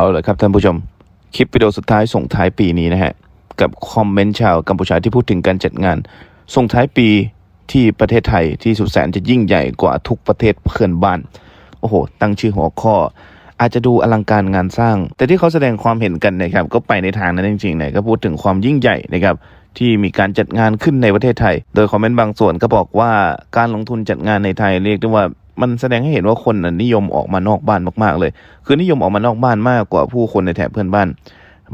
เอาเลยครับท่านผู้ชม คลิปวิดีโอสุดท้ายส่งท้ายปีนี้นะฮะ กับคอมเมนต์ชาวกัมพูชาที่พูดถึงการจัดงาน ส่งท้ายปีที่ประเทศไทยที่สุดแสนจะยิ่งใหญ่กว่าทุกประเทศเพื่อนบ้าน โอ้โห ตั้งชื่อหัวข้อ อาจจะดูอลังการงานสร้าง แต่ที่เขาแสดงความเห็นกันนะครับ ก็ไปในทางนั้นจริงๆนะก็พูดถึงความยิ่งใหญ่นะครับที่มีการจัดงานขึ้นในประเทศไทย โดยคอมเมนต์บางส่วนก็บอกว่าการลงทุนจัดงานในไทยเรียกได้ว่า มันแสดงให้เห็นว่าคนน่ะนิยมออกมานอกบ้านมากๆเลย คือนิยมออกมานอกบ้านมากกว่าผู้คนในแถบเพื่อนบ้าน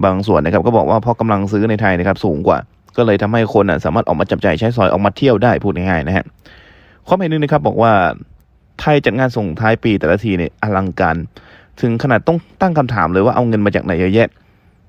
บางส่วนนะครับก็บอกว่าเพราะกำลังซื้อในไทยนะครับสูงกว่า ก็เลยทำให้คนน่ะสามารถออกมาจับจ่ายใช้สอยออกมาเที่ยวได้พูดง่ายๆนะฮะความเห็นหนึงนะครับบอกว่าไทยจัดงานส่งท้ายปีแต่ละทีเนี่ยอลังการ ถึงขนาดต้องตั้งคำถามเลยว่าเอาเงินมาจากไหนเยอะแยะ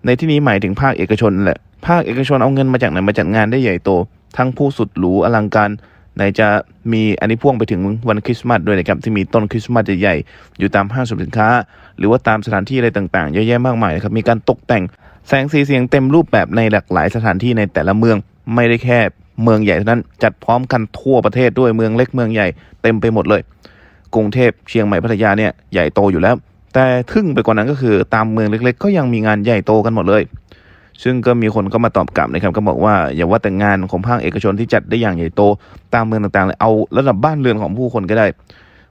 ในที่นี้หมายถึงภาคเอกชนแหละภาคเอกชนเอาเงินมาจากไหนมาจัดงานได้ใหญ่โต ทั้งผู้สุดหรูอลังการ ไหนจะมีอันนี้พ่วงไปถึงวันคริสต์มาสด้วยนะครับที่มีต้นคริสต์มาสใหญ่ๆอยู่ตามห้างสรรพสินค้า หรือว่าตามสถานที่อะไรต่างๆเยอะแยะมากมายนะครับมีการตกแต่งแสงสีเสียงเต็มรูปแบบในหลากหลายสถานที่ในแต่ละเมืองไม่ได้แค่เมืองใหญ่เท่านั้นจัดพร้อมกันทั่วประเทศด้วยเมืองเล็กเมืองใหญ่เต็มไปหมดเลย กรุงเทพเชียงใหม่พัทยาเนี่ยใหญ่โตอยู่แล้ว แต่ทึ่งไปกว่านั้นก็คือตามเมืองเล็ก ๆ ก็ยังมีงานใหญ่โตกันหมดเลย ซึ่งก็มีคนก็มาตอบกลับนะครับก็บอกว่าอย่าว่าแต่งานของภาคเอกชนที่จัดได้อย่างใหญ่โตตามเมืองต่างๆเลยเอาระดับบ้านเรือนของผู้คนก็ได้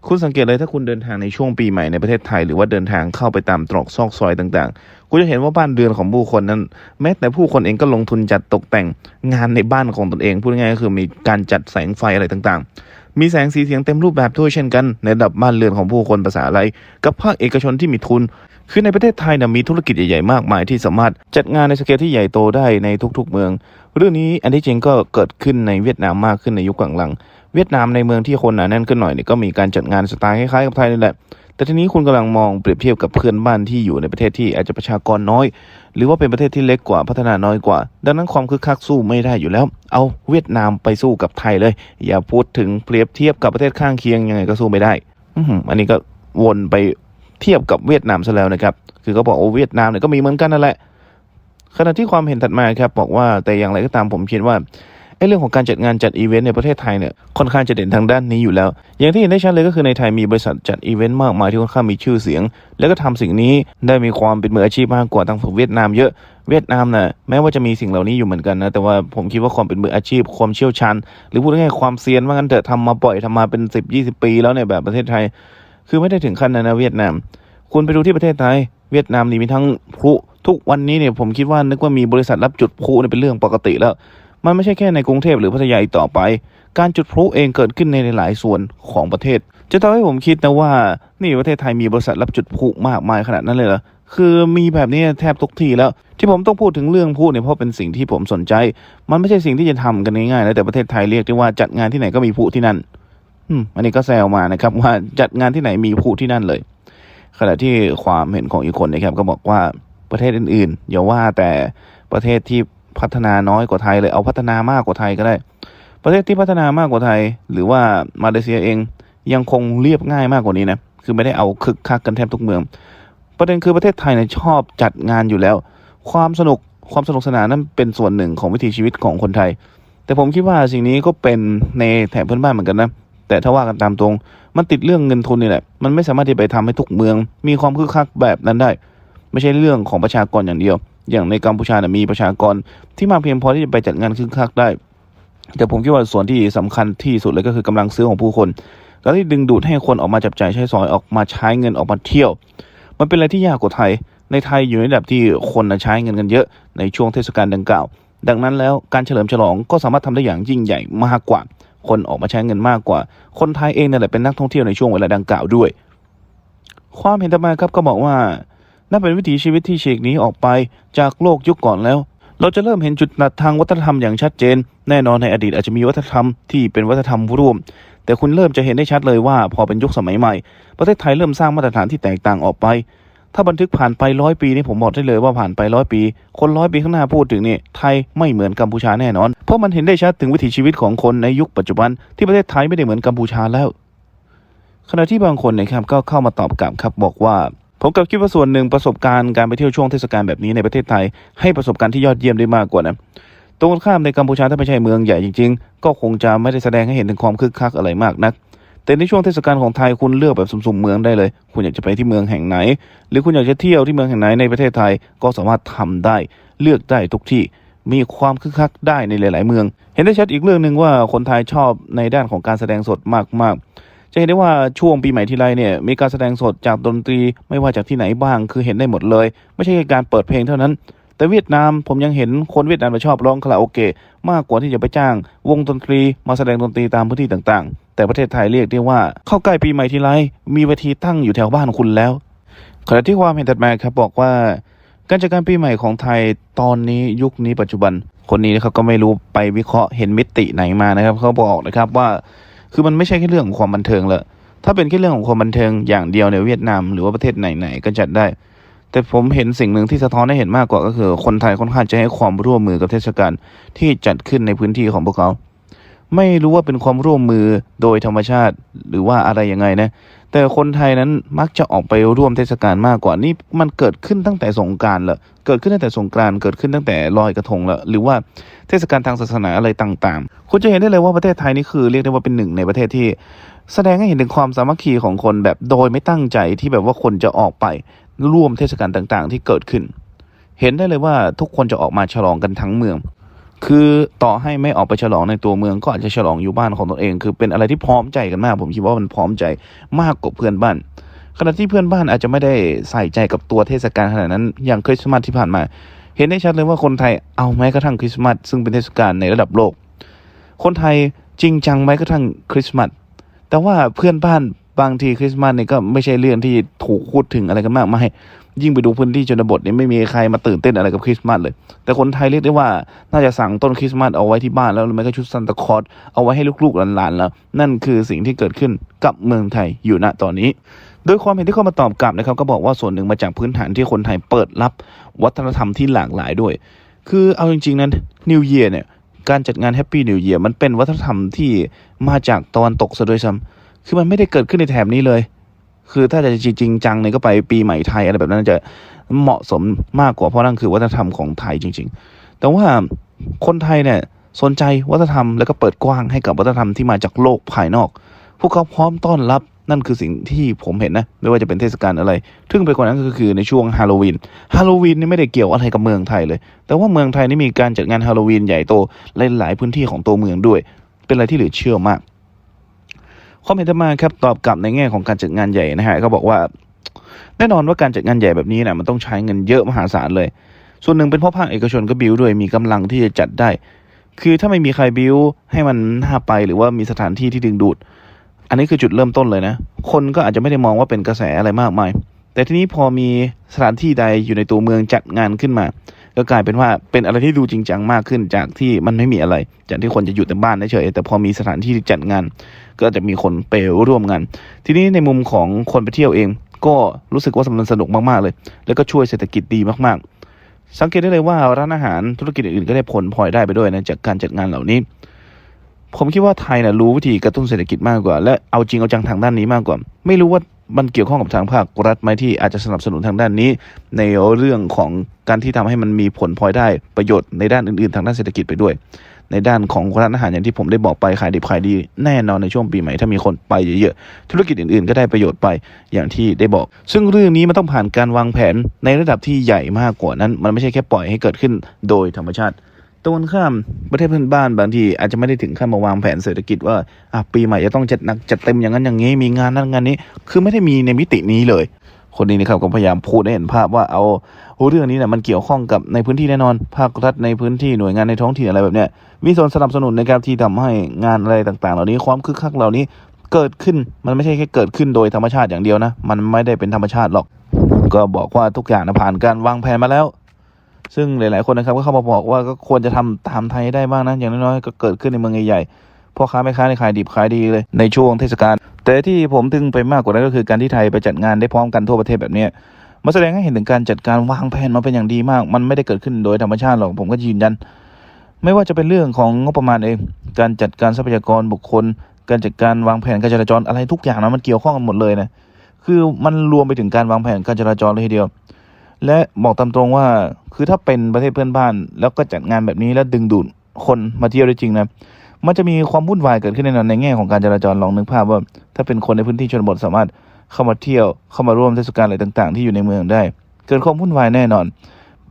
คุณสังเกตเลยถ้าคุณเดินทางในช่วงปีใหม่ในประเทศไทย หรือว่าเดินทางเข้าไปตามตรอกซอกซอยต่างๆ คุณจะเห็นว่าบ้านเรือนของผู้คนนั้น แม้แต่ผู้คนเองก็ลงทุนจัดตกแต่งงานในบ้านของตนเองพูดง่ายๆก็คือมีการจัดแสงไฟอะไรต่างๆมีแสงสีเสียงเต็มรูปแบบด้วยเช่นกัน ในระดับบ้านเรือนของผู้คนภาษาอะไร กับภาคเอกชนที่มีทุน คือในประเทศไทยนะมีธุรกิจใหญ่ๆมากมายที่สามารถจัดงานในสเกลที่ใหญ่โตได้ในทุกๆเมือง เรื่องนี้อันที่จริงก็เกิดขึ้นในเวียดนามมากขึ้นในยุคหลังๆเวียดนามในเมืองที่คนหนาแน่นขึ้นหน่อยเนี่ยก็มีการจัดงานสไตล์คล้ายๆกับไทยนี่แหละแต่ทีนี้คุณกำลังมองเปรียบเทียบกับเพื่อนบ้านที่อยู่ในประเทศที่อาจจะประชากรน้อย หรือว่าเป็นประเทศที่เล็กกว่าพัฒนาน้อยกว่า ดังนั้นความคึกคักสู้ไม่ได้อยู่แล้ว เอาเวียดนามไปสู้กับไทยเลย อย่าพูดถึงเปรียบเทียบกับประเทศข้างเคียงยังไงก็สู้ไม่ได้ อือันนี้ก็วนไป เทียบกับเวียดนามซะแล้วนะครับ คือเขาบอกว่าเวียดนามเนี่ยก็มีเหมือนกันนั่นแหละ ขณะที่ความเห็นถัดมาครับบอกว่าแต่อย่างไรก็ตามผมคิดว่าไอ้เรื่องของการจัดงานจัดอีเวนต์ในประเทศไทยเนี่ยค่อนข้างจะเด่นทางด้านนี้อยู่แล้ว อย่างที่เห็นได้ชัดเลยก็คือในไทยมีบริษัทจัดอีเวนต์มากมายที่ค่อนข้างมีชื่อเสียง แล้วก็ทำสิ่งนี้ได้มีความเป็นมืออาชีพมากกว่าทางฝั่งเวียดนามเยอะเวียดนามน่ะแม้ว่าจะมีสิ่งเหล่านี้อยู่เหมือนกันนะแต่ว่าผมคิดว่าความเป็นมืออาชีพความเชี่ยวชาญหรือพูดง่ายๆความเซียนว่างั้นเถอะทำมาบ่อยทำมาเป็นสิบยี่สิบปีแล้วในแบบประเทศไทย คือไม่ได้ถึงขั้นนั้นนะเวียดนาม คุณไปดูที่ประเทศไทย เวียดนามนี่มีทั้งพลุทุกวันนี้เนี่ยผมคิดว่านึกว่ามีบริษัทรับจุดพลุเนี่ยเป็นเรื่องปกติแล้ว มันไม่ใช่แค่ในกรุงเทพหรือพัทยาอีกต่อไป การจุดพลุเองเกิดขึ้นในหลายส่วนของประเทศ จะทำให้ผมคิดนะว่า นี่ประเทศไทยมีบริษัทรับจุดพลุมากมายขนาดนั้นเลยเหรอคือมีแบบนี้แทบทุกที่แล้ว ที่ผมต้องพูดถึงเรื่องพลุเนี่ยเพราะเป็นสิ่งที่ผมสนใจ มันไม่ใช่สิ่งที่จะทำกันง่ายๆนะแต่ประเทศไทยเรียกได้ว่าจัดงานที่ไหนก็มีพลุที่นั่น อืมอันนี้ก็แซวมานะครับ ว่าจัดงานที่ไหนมีพลุที่นั่นเลย ขณะที่ความเห็นของอีกคนนะครับ ก็บอกว่าประเทศอื่นๆอย่าว่าแต่ประเทศที่พัฒนาน้อยกว่าไทยเลยเอาพัฒนามากกว่าไทยก็ได้ ประเทศที่พัฒนามากกว่าไทย หรือว่ามาเลเซียเองยังคงเรียบง่ายมากกว่านี้นะคือไม่ได้เอาคึกคักกันแทบทุกเมือง ประเด็นคือประเทศไทยเนี่ยชอบจัดงานอยู่แล้ว ความสนุกความสนุกสนานนั้นเป็นส่วนหนึ่งของวิถีชีวิตของคนไทย แต่ผมคิดว่าสิ่งนี้ก็เป็นในแถบเพื่อนบ้านเหมือนกันนะ แต่ถ้าว่ากันตามตรง มันติดเรื่องเงินทุนนี่แหละ มันไม่สามารถที่ไปทำให้ทุกเมือง มีความคึกคักแบบนั้นได้ ไม่ใช่เรื่องของประชากรอย่างเดียว อย่างในกัมพูชาเนี่ยมีประชากรที่มากเพียงพอที่จะไปจัดงานคึกคักได้ แต่ผมคิดว่าส่วนที่สำคัญที่สุดเลยก็คือกำลังซื้อของผู้คนแล้วที่ดึงดูดให้คนออกมาจับจ่ายใช้สอยออกมาใช้เงินออกมาเที่ยว มันเป็นอะไรที่ยากกว่าไทย ในไทยอยู่ในระดับที่คนใช้เงินกันเยอะในช่วงเทศกาลดังกล่าว ดังนั้นแล้วการเฉลิมฉลองก็สามารถทำได้อย่างยิ่งใหญ่มากกว่า คนออกมาใช้เงินมากกว่า คนไทยเองนั่นแหละเป็นนักท่องเที่ยวในช่วงเวลาดังกล่าวด้วย ความเห็นต่อมาครับก็บอกว่านั่นเป็นวิถีชีวิตที่ฉีกนี้ออกไปจากโลกยุคก่อนแล้ว เราจะเริ่มเห็นจุดตัดทางวัฒนธรรมอย่างชัดเจน แน่นอนในอดีตอาจจะมีวัฒนธรรมที่เป็นวัฒนธรรมร่วม แต่คุณเริ่มจะเห็นได้ชัดเลยว่าพอเป็นยุคสมัยใหม่ ประเทศไทยเริ่มสร้างมาตรฐานที่แตกต่างออกไป ถ้าบันทึกผ่านไปร้อยปีนี่ผมบอกได้เลยว่าผ่านไปร้อยปี คนร้อยปีข้างหน้าพูดถึงนี่ไทยไม่เหมือนกัมพูชาแน่นอน เพราะมันเห็นได้ชัดถึงวิถีชีวิตของคนในยุคปัจจุบันที่ประเทศไทยไม่ได้เหมือนกัมพูชาแล้ว ขณะที่บางคนนะครับก็เข้ามาตอบกลับครับบอกว่าผมกับคิดว่าส่วนหนึ่งประสบการณ์การไปเที่ยวช่วงเทศกาลแบบนี้ในประเทศไทย ให้ประสบการณ์ที่ยอดเยี่ยมได้มากกว่านะตรงข้ามในกัมพูชาถ้าไม่ใช่เมืองใหญ่จริง ๆ ก็คงจะไม่ได้แสดงให้เห็นถึงความคึกคักอะไรมากนัก แต่ในช่วงเทศกาลของไทยคุณเลือกแบบสุ่มๆเมืองได้เลย คุณอยากจะไปที่เมืองแห่งไหน หรือคุณอยากจะเที่ยวที่เมืองแห่งไหนในประเทศไทยก็สามารถทำได้เลือกได้ทุกที่มีความคึกคักได้ในหลาย ๆ เมือง เห็นได้ชัดอีกเรื่องหนึ่งว่าคนไทยชอบในด้านของการแสดงสดมาก ๆ จะเห็นได้ว่าช่วงปีใหม่ทีไรเนี่ยมีการแสดงสดจากดนตรีไม่ว่าจากที่ไหนบ้าง คือเห็นได้หมดเลย ไม่ใช่แค่การเปิดเพลงเท่านั้น แต่เวียดนามผมยังเห็นคนเวียดนามมาชอบร้องคาราโอเกะมากกว่าที่จะไปจ้าง วงดนตรีมาแสดงดนตรีตามพื้นที่ต่าง ๆ แต่ประเทศไทยเรียกได้ว่าเข้าใกล้ปีใหม่ทีไรมีเวทีตั้งอยู่แถวบ้านคุณแล้ว ขณะที่ความเห็นถัดมาครับบอกว่า การจัดการปีใหม่ของไทยตอนนี้ยุคนี้ปัจจุบัน คนนี้นะครับก็ไม่รู้ไปวิเคราะห์เห็นมิติไหนมานะครับเขาบอกนะครับว่า คือมันไม่ใช่แค่เรื่องของความบันเทิงเละถ้าเป็นแค่เรื่องของความบันเทิงอย่างเดียวในเวียดนามหรือว่าประเทศไหนๆก็จัดได้ แต่ผมเห็นสิ่งหนึ่งที่สะท้อนให้เห็นมากกว่าก็คือ คนไทยค่อนข้างจะให้ความร่วมมือกับเทศกาลที่จัดขึ้นในพื้นที่ของพวกเขา ไม่รู้ว่าเป็นความร่วมมือโดยธรรมชาติหรือว่าอะไรยังไงนะ แต่คนไทยนั้นมักจะออกไปร่วมเทศกาลมากกว่านี่มันเกิดขึ้นตั้งแต่สงกรารละเกิดขึ้นตั้งแต่สงกานต์เกิดขึ้นตั้งแต่ลอยกระทงละหรือว่าเทศกาลทางศาสนาอะไรต่างๆ คุณจะเห็นได้เลยว่าประเทศไทยนี่คือเรียกได้ว่าเป็นหนึ่งในประเทศที่ แสดงให้เห็นถึงความสามัคคีของคนแบบโดยไม่ตั้งใจที่แบบว่าคนจะออกไปร่วมเทศกาลต่างๆ ที่เกิดขึ้น เห็นได้เลยว่าทุกคนจะออกมาฉลองกันทั้งเมือง คือต่อให้ไม่ออกไปฉลองในตัวเมืองก็อาจจะฉลองอยู่บ้านของตัวเอง คือเป็นอะไรที่พร้อมใจกันมาก ผมคิดว่ามันพร้อมใจมากกว่าเพื่อนบ้านขณะที่เพื่อนบ้านอาจจะไม่ได้ใส่ใจกับตัวเทศกาลขนาดนั้น อย่างคริสต์มาสที่ผ่านมา เห็นได้ชัดเลยว่าคนไทยเอาแม้กระทั่งคริสต์มาสซึ่งเป็นเทศกาลในระดับโลก คนไทยจริงจังแม้กระทั่งคริสต์มาสแต่ว่าเพื่อนบ้าน บางทีคริสต์มาสเนี่ยก็ไม่ใช่เรื่องที่ถูกพูดถึงอะไรกันมากมายยิ่งไปดูพื้นที่ชนบทเนี่ยไม่มีใครมาตื่นเต้นอะไรกับคริสต์มาสเลย แต่คนไทยเรียกได้ว่าน่าจะสั่งต้นคริสต์มาสเอาไว้ที่บ้านแล้วหรือไม่ก็ชุดซันตาคลอสเอาไว้ให้ลูกๆหลานๆแล้ว นั่นคือสิ่งที่เกิดขึ้นกับเมืองไทยอยู่ณตอนนี้ โดยความเห็นที่เข้ามาตอบกลับนะครับก็บอกว่าส่วนหนึ่งมาจากพื้นฐานที่คนไทยเปิดรับวัฒนธรรมที่หลากหลายด้วย คือเอาจริงๆนั้น New Year เนี่ยการจัดงาน Happy New Year มันเป็นวัฒนธรรมที่มาจากตะวันตกซะด้วยซ้ำ คือมันไม่ได้เกิดขึ้นในแถบนี้เลย คือถ้าจะจริงจังเนี่ยก็ไปปีใหม่ไทยอะไรแบบนั้นจะเหมาะสมมากกว่าเพราะนั่นคือวัฒนธรรมของไทยจริง ๆ แต่ว่าคนไทยเนี่ยสนใจวัฒนธรรมแล้วก็เปิดกว้างให้กับวัฒนธรรมที่มาจากโลกภายนอก พวกเขาพร้อมต้อนรับนั่นคือสิ่งที่ผมเห็นนะ ไม่ว่าจะเป็นเทศกาลอะไรทึ่งไปกว่านั้นก็คือในช่วงฮาโลวีน ฮาโลวีนนี่ไม่ได้เกี่ยวอะไรกับเมืองไทยเลย แต่ว่าเมืองไทยนี่มีการจัดงานฮาโลวีนใหญ่โตหลายๆพื้นที่ของตัวเมืองด้วย เป็นอะไรที่เหลือเชื่อมาก ความเห็นต่อมาครับตอบกลับในแง่ของการจัดงานใหญ่นะฮะเขาบอกว่าแน่นอนว่าการจัดงานใหญ่แบบนี้นะมันต้องใช้เงินเยอะมหาศาลเลย ส่วนหนึ่งเป็นเพราะภาคเอกชนก็บิวด้วยมีกำลังที่จะจัดได้ คือถ้าไม่มีใครบิวให้มันน่าไปหรือว่ามีสถานที่ที่ดึงดูด อันนี้คือจุดเริ่มต้นเลยนะ คนก็อาจจะไม่ได้มองว่าเป็นกระแสอะไรมากมาย แต่ทีนี้พอมีสถานที่ใดอยู่ในตัวเมืองจัดงานขึ้นมา ก็กลายเป็นว่าเป็นอะไรที่ดูจริงจังมากขึ้นจากที่มันไม่มีอะไร จากที่คนจะอยู่แต่บ้านเฉยแต่พอมีสถานที่ที่จัดงาน ก็จะมีคนไปร่วมงาน ทีนี้ในมุมของคนไปเที่ยวเอง ก็รู้สึกว่ามันสนุกมากๆเลย แล้วก็ช่วยเศรษฐกิจดีมากๆ สังเกตได้เลยว่าร้านอาหารธุรกิจอื่นๆก็ได้ผลพลอยได้ไปด้วยนะจากการจัดงานเหล่านี้ ผมคิดว่าไทยนะรู้วิธีกระตุ้นเศรษฐกิจมากกว่า และเอาจริงเอาจังทางด้านนี้มากกว่า ไม่รู้ว่า มันเกี่ยวข้องกับทางภาครัฐไหมที่อาจจะสนับสนุนทางด้านนี้ ในเรื่องของการที่ทำให้มันมีผลพลอยได้ประโยชน์ในด้านอื่น ๆ ทางด้านเศรษฐกิจไปด้วย ในด้านของร้านอาหารอย่างที่ผมได้บอกไปขายดิบขายดีแน่นอนในช่วงปีใหม่ถ้ามีคนไปเยอะๆธุรกิจอื่นๆ ก็ได้ประโยชน์ไปอย่างที่ได้บอก ซึ่งเรื่องนี้มันต้องผ่านการวางแผนในระดับที่ใหญ่มากกว่านั้น มันไม่ใช่แค่ปล่อยให้เกิดขึ้นโดยธรรมชาติ ตรงกันข้ามประเทศเพื่อนบ้านบางทีอาจจะไม่ได้ถึงขั้นมาวางแผนเศรษฐกิจว่าอะปีใหม่จะต้องจัดหนักจัดเต็มอย่างนั้นอย่างนี้มีงานนั้นงานนี้ คือไม่ได้มีในมิตินี้เลย คนนี้นะครับก็พยายามพูดให้เห็นภาพว่าเอาเรื่องนี้เนี่ยมันเกี่ยวข้องกับในพื้นที่แน่นอน ภาครัฐในพื้นที่หน่วยงานในท้องถิ่นอะไรแบบเนี้ยมีส่วนสนับสนุนในการที่ทำให้งานอะไรต่างๆ เหล่านี้ความคึกคักเหล่านี้เกิดขึ้นมันไม่ใช่แค่เกิดขึ้นโดยธรรมชาติอย่างเดียวนะ มันไม่ได้เป็นธรรมชาติหรอก ก็บอกว่าทุกอย่างนะผ่านการวางแผนมาแล้ว ซึ่งหลาย ๆ คนนะครับก็เข้ามาบอกว่าก็ควรจะทำตามไทยได้บ้างนะอย่างน้อยๆก็เกิดขึ้นในเมืองใหญ่ๆพ่อค้าแม่ค้าในขายดิบขายดีเลยในช่วงเทศกาลแต่ที่ผมถึงไปมากกว่านั้นก็คือการที่ไทยไปจัดงานได้พร้อมกันทั่วประเทศแบบนี้มันแสดงให้เห็นถึงการจัดการวางแผนมาเป็นอย่างดีมาก มันไม่ได้เกิดขึ้นโดยธรรมชาติหรอกผมก็ยืนยัน ไม่ว่าจะเป็นเรื่องของงบประมาณเอง การจัดการทรัพยากรบุคคล การจัดการวางแผนการจราจรอะไรทุกอย่างนะมันเกี่ยวข้องกันหมดเลยนะคือมันรวมไปถึงการวางแผนการจราจรเลยทีเดียว และบอกตามตรงว่าคือถ้าเป็นประเทศเพื่อนบ้าน แล้วก็จัดงานแบบนี้แล้วดึงดูดคนมาเที่ยวได้จริงนะมันจะมีความวุ่นวายเกิดขึ้นแน่นอนในแง่ของการจราจรลองนึกภาพว่า ถ้าเป็นคนในพื้นที่ชนบทสามารถเข้ามาเที่ยวเข้ามาร่วมเทศกาลอะไรต่าง ๆ ที่อยู่ในเมืองได้ เกิดความวุ่นวายแน่นอน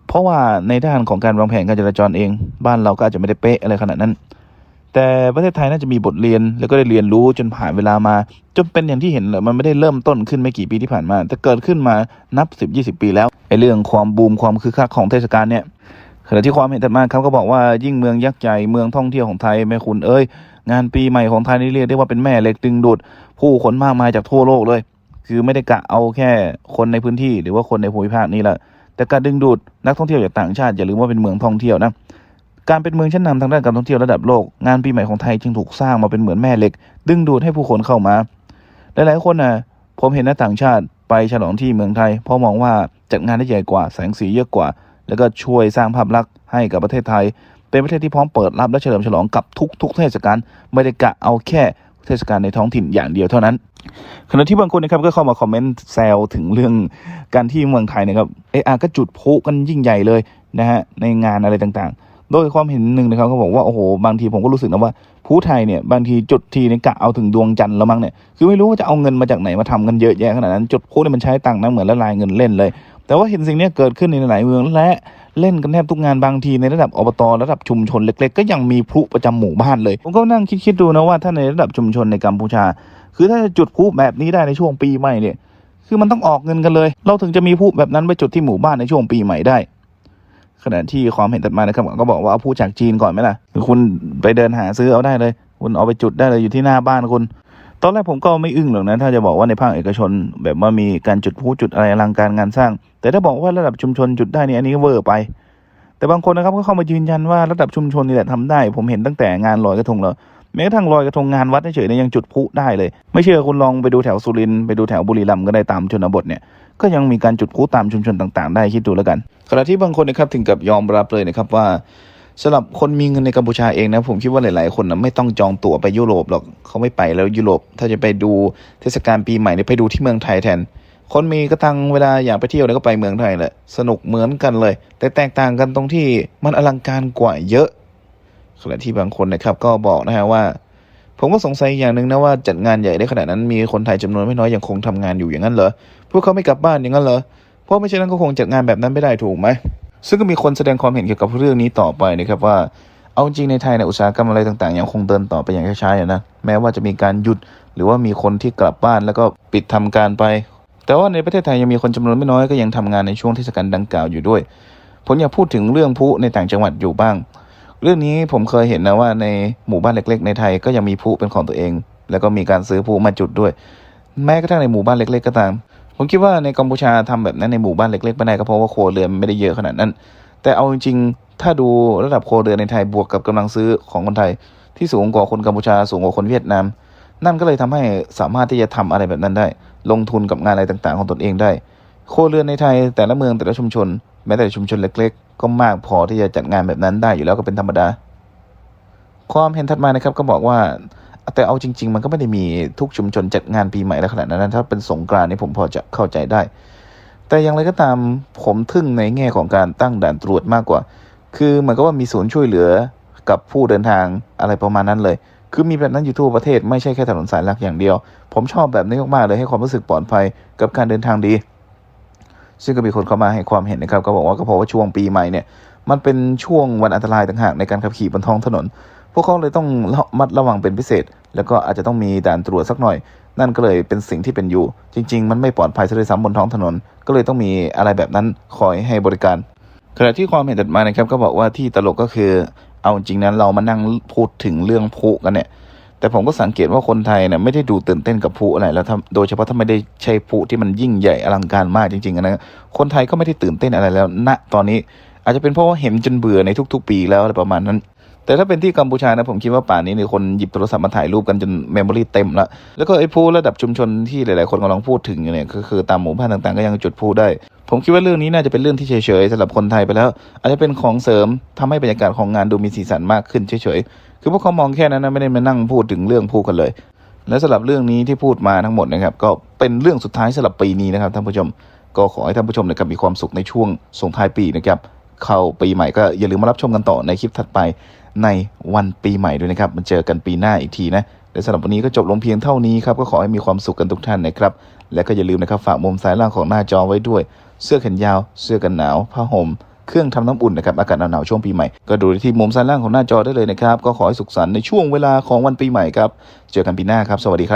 เพราะว่าในด้านของการวางแผนการจราจรเอง บ้านเราก็อาจจะไม่ได้เป๊ะอะไรขนาดนั้น แต่ประเทศไทยน่าจะมีบทเรียนแล้วก็ได้เรียนรู้จนผ่านเวลามา จนเป็นอย่างที่เห็นเลยมันไม่ได้เริ่มต้นขึ้นไม่กี่ปีที่ผ่านมา แต่เกิดขึ้นมานับสิบยี่สิบปีแล้วไอ้เรื่องความบูมความคึกคักของเทศกาลเนี่ยขณะที่ความเห็นถัดมาครับก็บอกว่ายิ่งเมืองยักษ์ใหญ่เมืองท่องเที่ยวของไทยแม่คุณเอ้ยงานปีใหม่ของไทยนี่เรียกได้ว่าเป็นแม่เหล็กดึงดูดผู้คนมากมายจากทั่วโลกเลย คือไม่ได้กะเอาแค่คนในพื้นที่หรือว่าคนในภูมิภาคนี้แหละแต่การดึงดูดนักท่องเที่ยวจากต่างชาติอย่าลืมว่าเป็นเมืองท่องเที่ยวนะ การเป็นเมืองชั้นนำทางด้านการท่องเที่ยวระดับโลก งานปีใหม่ของไทยจึงถูกสร้างมาเป็นเหมือนแม่เหล็ก ดึงดูดให้ผู้คนเข้ามา หลายๆคนนะผมเห็นนักต่างชาติไปฉลองที่เมืองไทย เพราะมองว่าจัดงานได้ใหญ่กว่าแสงสีเยอะกว่า แล้วก็ช่วยสร้างภาพลักษณ์ให้กับประเทศไทย เป็นประเทศที่พร้อมเปิดรับและเฉลิมฉลองกับทุกๆเทศกาลไม่ได้กะเอาแค่เทศกาลในท้องถิ่นอย่างเดียวเท่านั้น ขณะที่บางคนนะครับก็เข้ามาคอมเมนต์แซวถึงเรื่องการที่เมืองไทยนะครับเออาก็จุดพลุกันยิ่งใหญ่เลยนะฮะในงานอะไรต่างๆ โดยความเห็นหนึ่งนะครับเขาบอกว่าโอ้โหบางทีผมก็รู้สึกนะว่าพลุไทยเนี่ยบางทีจุดทีเนี่ยกะเอาถึงดวงจันทร์แล้วมั้งเนี่ยคือไม่รู้ว่าจะเอาเงินมาจากไหนมาทำกันเยอะแยะขนาดนั้นจุดพลุเนี่ยมันใช้ตังค์นะเหมือนละลายเงินเล่นเลย แต่ว่าเห็นสิ่งนี้เกิดขึ้นในหลายเมืองและเล่นกันแทบทุกงานบางทีในระดับอบตระดับชุมชนเล็ก ๆ ก็ยังมีพลุประจำหมู่บ้านเลยผมก็นั่งคิดๆดูนะว่าถ้าในระดับชุมชนในกัมพูชา คือถ้าจะจุดพลุแบบนี้ได้ในช่วงปีใหม่เนี่ยคือมันต้องออกเงินกันเลย เราถึงจะมีพลุแบบนั้นไปจุดที่หมู่บ้านในช่วงปีใหม่ได้ ขณะที่ความเห็นตัดมานะครับก็บอกว่าเอาพลุจากจีนก่อนไหมล่ะคือคุณไปเดินหาซื้อเอาได้เลย คุณเอาไปจุดได้เลยอยู่ที่หน้าบ้านคุณ ตอนแรกผมก็ไม่อึ้งหรอกนะ ถ้าจะบอกว่าในภาคเอกชน แบบว่ามีการจุดพลุจุดอะไรอลังการงานสร้าง แต่ถ้าบอกว่าระดับชุมชนจุดได้นี่อันนี้เวอร์ไป แต่บางคนนะครับก็เข้ามายืนยันว่าระดับชุมชนนี่แหละทำได้ ผมเห็นตั้งแต่งานลอยกระทงแล้วแม้กระทั่งลอยกระทงงานวัดเฉยๆเนี่ยยังจุดพลุได้เลย ไม่เชื่อคุณลองไปดูแถวสุรินทร์ไปดูแถวบุรีรัมย์ก็ได้ตามชนบทเนี่ย ก็ยังมีการจุดพลุตามชุมชนต่างๆ ได้คิดดูแล้วกันขณะที่บางคนนะครับถึงกับยอมรับเลยนะครับว่าสำหรับคนมีเงินในกัมพูชาเองนะผมคิดว่าหลายๆ คนนะไม่ต้องจองตั๋วไปยุโรปหรอกเขาไม่ไปแล้วยุโรป ถ้าจะไปดูเทศกาลปีใหม่เนี่ยไปดูที่เมืองไทยแทน คนมีกระตังเวลาอยากไปเที่ยวเนี่ยก็ไปเมืองไทยแหละสนุกเหมือนกันเลย แต่แตกต่างกันตรงที่มันอลังการกว่าเยอะขณะที่บางคนนะครับก็บอกนะฮะว่า ผมก็สงสัยอย่างหนึ่งนะว่าจัดงานใหญ่ได้ขนาดนั้นมีคนไทยจำนวนไม่น้อยยังคงทำงานอยู่อย่างนั้นเหรอพวกเขาไม่กลับบ้านอย่างนั้นเหรอเพราะไม่เช่นนั้นก็คงจัดงานแบบนั้นไม่ได้ถูกไหมซึ่งก็มีคนแสดงความเห็นเกี่ยวกับเรื่องนี้ต่อไปนะครับว่าเอาจริงในไทยเนี่ยอุตสาหกรรมอะไรต่างๆยังคงเดินต่อไปอย่างช้าๆนะแม้ว่าจะมีการหยุดหรือว่ามีคนที่กลับบ้านแล้วก็ปิดทำการไป แต่ว่าในประเทศไทยยังมีคนจำนวนไม่น้อยก็ยังทำงานในช่วงเทศกาลดังกล่าวอยู่ด้วยผมอยากพูดถึงเรื่องพลุในต่างจังหวัดอยู่บ้าง เรื่องนี้ผมเคยเห็นนะว่าในหมู่บ้านเล็ก ๆ ในไทยก็ยังมีพลุเป็นของตัวเอง แล้วก็มีการซื้อพลุมาจุดด้วย แม้กระทั่งในหมู่บ้านเล็ก ๆ ก็ตาม ผมคิดว่าในกัมพูชาทำแบบนั้นในหมู่บ้านเล็กๆไม่ได้ก็เพราะว่าคเรือนไม่ได้เยอะขนาดนั้น แต่เอาจริงๆถ้าดูระดับคเรือนในไทยบวกกับกำลังซื้อของคนไทย ที่สูงกว่าคนกัมพูชาสูงกว่าคนเวียดนามนั่นก็เลยทำให้สามารถที่จะทำอะไรแบบนั้นได้ ลงทุนกับงานอะไรต่างๆ ของตนเองได้คเรือนในไทยแต่ละเมืองแต่ละชุมชน แม้แต่ชุมชนเล็กๆ ก็มากพอที่จะจัดงานแบบนั้นได้อยู่แล้วก็เป็นธรรมดา ความเห็นถัดมานะครับก็บอกว่า แต่เอาจริง ๆ มันก็ไม่ได้มีทุกชุมชนจัดงานปีใหม่แล้วขนาดนั้นถ้าเป็นสงกรานต์นี่ผมพอจะเข้าใจได้ แต่อย่างไรก็ตามผมทึ่งในแง่ของการตั้งด่านตรวจมากกว่า คือเหมือนกับว่ามีศูนย์ช่วยเหลือกับผู้เดินทางอะไรประมาณนั้นเลย คือมีแบบนั้นอยู่ทั่วประเทศไม่ใช่แค่ถนนสายหลักอย่างเดียว ผมชอบแบบนี้มากๆเลยให้ความรู้สึกปลอดภัยกับการเดินทางดี ซึ่งก็มีคนเข้ามาให้ความเห็นนะครับ ก็บอกว่าก็เพราะว่าช่วงปีใหม่เนี่ย มันเป็นช่วงวันอันตรายต่างหากในการขับขี่บนท้องถนน พวกเขาเลยต้องระมัดระวังเป็นพิเศษ แล้วก็อาจจะต้องมีด่านตรวจสักหน่อย นั่นก็เลยเป็นสิ่งที่เป็นอยู่ จริง ๆ มันไม่ปลอดภัยซะด้วยซ้ำบนท้องถนน ก็เลยต้องมีอะไรแบบนั้นคอยให้บริการ ขณะที่ความเห็นถัดมานะครับก็บอกว่าที่ตลกก็คือ เอาจริงนั้นเรามานั่งพูดถึงเรื่องพุกันเนี่ย แต่ผมก็สังเกตว่าคนไทยเนี่ยไม่ได้ดูตื่นเต้นกับพลุอะไรแล้วโดยเฉพาะถ้าไม่ได้ใช่พลุที่มันยิ่งใหญ่อลังการมากจริงๆนะคนไทยก็ไม่ได้ตื่นเต้นอะไรแล้วณตอนนี้อาจจะเป็นเพราะว่าเห็นจนเบื่อในทุก ๆ ปีแล้วอะไรประมาณนั้น แต่ถ้าเป็นที่กัมพูชานะผมคิดว่าป่านนี้เนี่ยคนหยิบโทรศัพท์มาถ่ายรูปกันจนเมมโมรีเต็มล้วแล้วก็ไอ้พลุระดับชุมชนที่หลายๆ คนกำลังพูดถึงอยู่เนี่ยก็คือตามหมู่บ้านต่างๆก็ยังจุดพลุได้ผมคิดว่าเรื่องนี้น่าจะเป็นเรื่องที่เฉยๆสำหรับคนไทยไปแล้ว อาจจะเป็นของเสริมทำให้บรรยากาศของงานดูมีสีสันมากขึ้นเฉย คือพวกเขามองแค่นั้นนะไม่ได้มานั่งพูดถึงเรื่องพลุกันเลย และสำหรับเรื่องนี้ที่พูดมาทั้งหมดนะครับ ก็เป็นเรื่องสุดท้ายสำหรับปีนี้นะครับท่านผู้ชม ก็ขอให้ท่านผู้ชมนะครับมีความสุขในช่วงส่งท้ายปีนะครับเข้าปีใหม่ก็อย่าลืมมารับชมกันต่อในคลิปถัดไปในวันปีใหม่ด้วยนะครับมาเจอกันปีหน้าอีกทีนะและสำหรับวันนี้ก็จบลงเพียงเท่านี้ครับก็ขอให้มีความสุขกันทุกท่านนะครับ และก็อย่าลืมนะครับฝากมุมซ้ายล่างของหน้าจอไว้ด้วย เสื้อแขนยาว เสื้อกันหนาว ผ้าห่ม เครื่องทำน้ำอุ่นนะครับอากาศหนาวๆช่วงปีใหม่ ก็ดูที่มุมซ้ายล่างของหน้าจอได้เลยนะครับ ก็ขอให้สุขสันต์ในช่วงเวลาของวันปีใหม่ครับ เจอกันปีหน้าครับ สวัสดีครับ